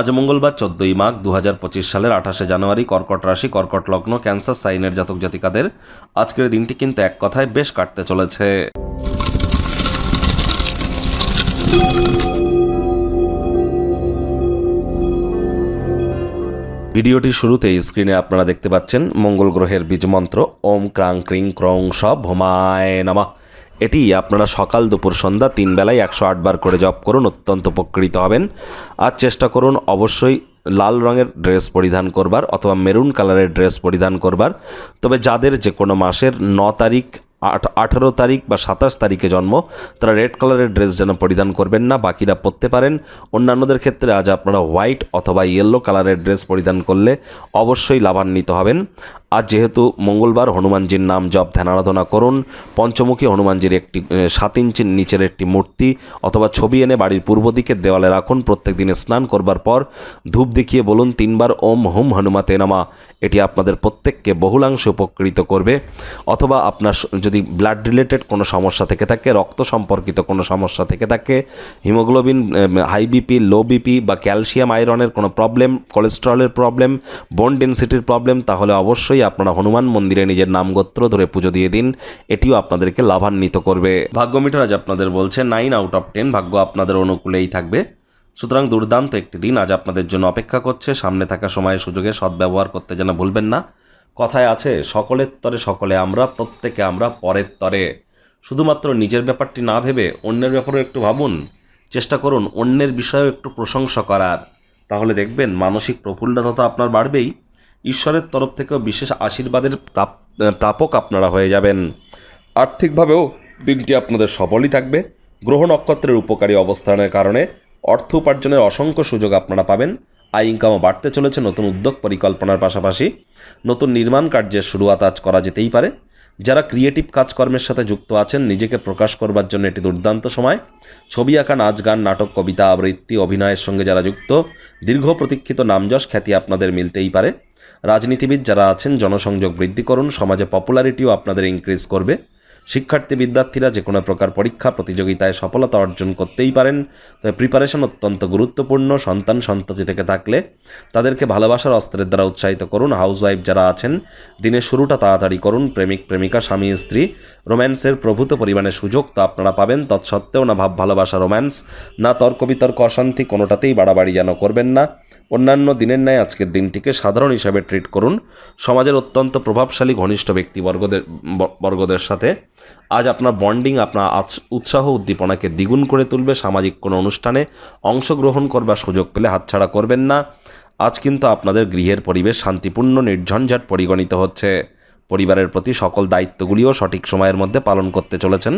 আজ মঙ্গলবার চোদ্দই মাঘ দু হাজার পঁচিশ সালের আঠাশে জানুয়ারি কর্কট রাশি, কর্কট লগ্ন, ক্যান্সার সাইনের জাতক জাতিকাদের আজকের দিনটি কিন্তু এক কথায় বেশ কাটতে চলেছে। ভিডিওটির শুরুতেই স্ক্রিনে আপনারা দেখতে পাচ্ছেন মঙ্গল গ্রহের বীজমন্ত্র ওম ক্রাং ক্রিং ক্রং সব হোমায় নামা। এটি আপনারা সকাল দুপুর সন্ধ্যা তিন বেলায় একশো আটবার করে জপ করুন, অত্যন্ত উপকৃত হবেন। আর চেষ্টা করুন অবশ্যই লাল রঙের ড্রেস পরিধান করবার অথবা মেরুন কালারের ড্রেস পরিধান করবার। তবে যাদের যে কোনো মাসের ন তারিখ, আট, আঠেরো তারিখ বা সাতাশ তারিখে জন্ম, তারা রেড কালারের ড্রেস যেন পরিধান করবেন না, বাকিরা পরতে পারেন। অন্যান্যদের ক্ষেত্রে আজ আপনারা হোয়াইট অথবা ইয়েলো কালারের ড্রেস পরিধান করলে অবশ্যই লাভান্বিত হবেন। আজ যেহেতু মঙ্গলবার হনুমানজির নাম জপ ধ্যান আরাধনা করুন, পঞ্চমুখী হনুমানজির একটি সাত ইঞ্চির নিচের একটি মূর্তি অথবা ছবি এনে বাড়ির পূর্ব দিকের দেওয়ালে রাখুন, প্রত্যেক দিনে স্নান করবার পর ধূপ দেখিয়ে বলুন, তিনবার ওম হুম হনুমাতে নামা। এটি আপনাদের প্রত্যেককে বহুলাংশে উপকৃত করবে। অথবা আপনার যদি ব্লাড রিলেটেড কোনো সমস্যা থেকে থাকে, রক্ত সম্পর্কিত কোনো সমস্যা থেকে থাকে, haemoglobin high BP low BP বা ক্যালসিয়াম আয়রনের কোনো প্রবলেম কোলেস্টেরলের প্রবলেম বোন ডেন্সিটির প্রবলেম তাহলে অবশ্যই আপনারা হনুমান মন্দিরে নিজের নামগোত্র ধরে পুজো দিয়ে দিন, এটিও আপনাদেরকে লাভান্বিত করবে। ভাগ্য আজ আপনাদের বলছে নাইন আউট অফ টেন ভাগ্য আপনাদের অনুকূলেই থাকবে। সুতরাং দুর্দান্ত একটি দিন, আজ আপনাদের জন্য অপেক্ষা করছে, সামনে থাকা সময়ে সুযোগে সদ্ব্যবহার করতে যেন ভুলবেন না। কথায় আছে, সকলের তরে সকলে আমরা, প্রত্যেকে আমরা পরের তরে। শুধুমাত্র নিজের ব্যাপারটি না ভেবে অন্যের ব্যাপারেও একটু ভাবুন। চেষ্টা করুন অন্যের বিষয়েও একটু প্রশংসা করার। তাহলে দেখবেন, মানসিক প্রফুল্লতা তো আপনার বাড়বেই। ঈশ্বরের তরফ থেকেও বিশেষ আশীর্বাদের প্রাপ- প্রাপক আপনারা হয়ে যাবেন। আর্থিকভাবেও দিনটি আপনাদের সবলই থাকবে। গ্রহ নক্ষত্রের উপকারী অবস্থানের কারণে অর্থ উপার্জনের অসংখ্য সুযোগ আপনারা পাবেন। আয় ইনকামও বাড়তে চলেছে। নতুন উদ্যোগ পরিকল্পনার পাশাপাশি নতুন নির্মাণ কার্যের শুরুয়াত আজ করা যেতেই পারে। যারা ক্রিয়েটিভ কাজকর্মের সাথে যুক্ত আছেন, নিজেকে প্রকাশ করবার জন্য এটি দুর্দান্ত সময়। ছবি আঁকা, নাচ, গান, নাটক, কবিতা, আবৃত্তি, অভিনয়ের সঙ্গে যারা যুক্ত, দীর্ঘ প্রতীক্ষিত নামযশ খ্যাতি আপনাদের মিলতেই পারে। রাজনীতিবিদ যারা আছেন, জনসংযোগ বৃদ্ধি করুন, সমাজে পপুলারিটিও আপনাদের ইনক্রিজ করবে। শিক্ষার্থী বিদ্যার্থীরা যে কোনো প্রকার পরীক্ষা, প্রতিযোগিতায় সফলতা অর্জন করতেই পারেন। তবে প্রিপারেশন অত্যন্ত গুরুত্বপূর্ণ। সন্তান সন্ততি থেকে থাকলে তাদেরকে ভালোবাসার অস্ত্রের দ্বারা উৎসাহিত করুন। হাউসওয়াইফ যারা আছেন, দিনের শুরুটা তাড়াতাড়ি করুন। প্রেমিক, প্রেমিকা, স্বামী, স্ত্রী রোম্যান্সের প্রভূত পরিমাণে সুযোগ তো আপনারা পাবেন। তৎসত্ত্বেও না ভাব ভালোবাসা রোম্যান্স না তর্ক বিতর্ক অশান্তি কোনোটাতেই বাড়াবাড়ি যেন করবেন না। অন্যান্য দিনের ন্যায় আজকের দিনটিকে সাধারণ হিসাবে ট্রিট করুন। সমাজের অত্যন্ত প্রভাবশালী ঘনিষ্ঠ ব্যক্তিবর্গদের বর্গদের সাথে। আজ আপনার বন্ডিং আপনার উৎসাহ, উদ্দীপনাকে দ্বিগুণ করে তুলবে। সামাজিক কোনো অনুষ্ঠানে অংশগ্রহণ করবার সুযোগ পেলে হাতছাড়া করবেন না। আজ কিন্তু আপনাদের গৃহের পরিবেশ শান্তিপূর্ণ, নির্ঝঞ্ঝাট পরিগণিত হচ্ছে। পরিবারের প্রতি সকল দায়িত্বগুলিও সঠিক সময়ের মধ্যে পালন করতে চলেছেন।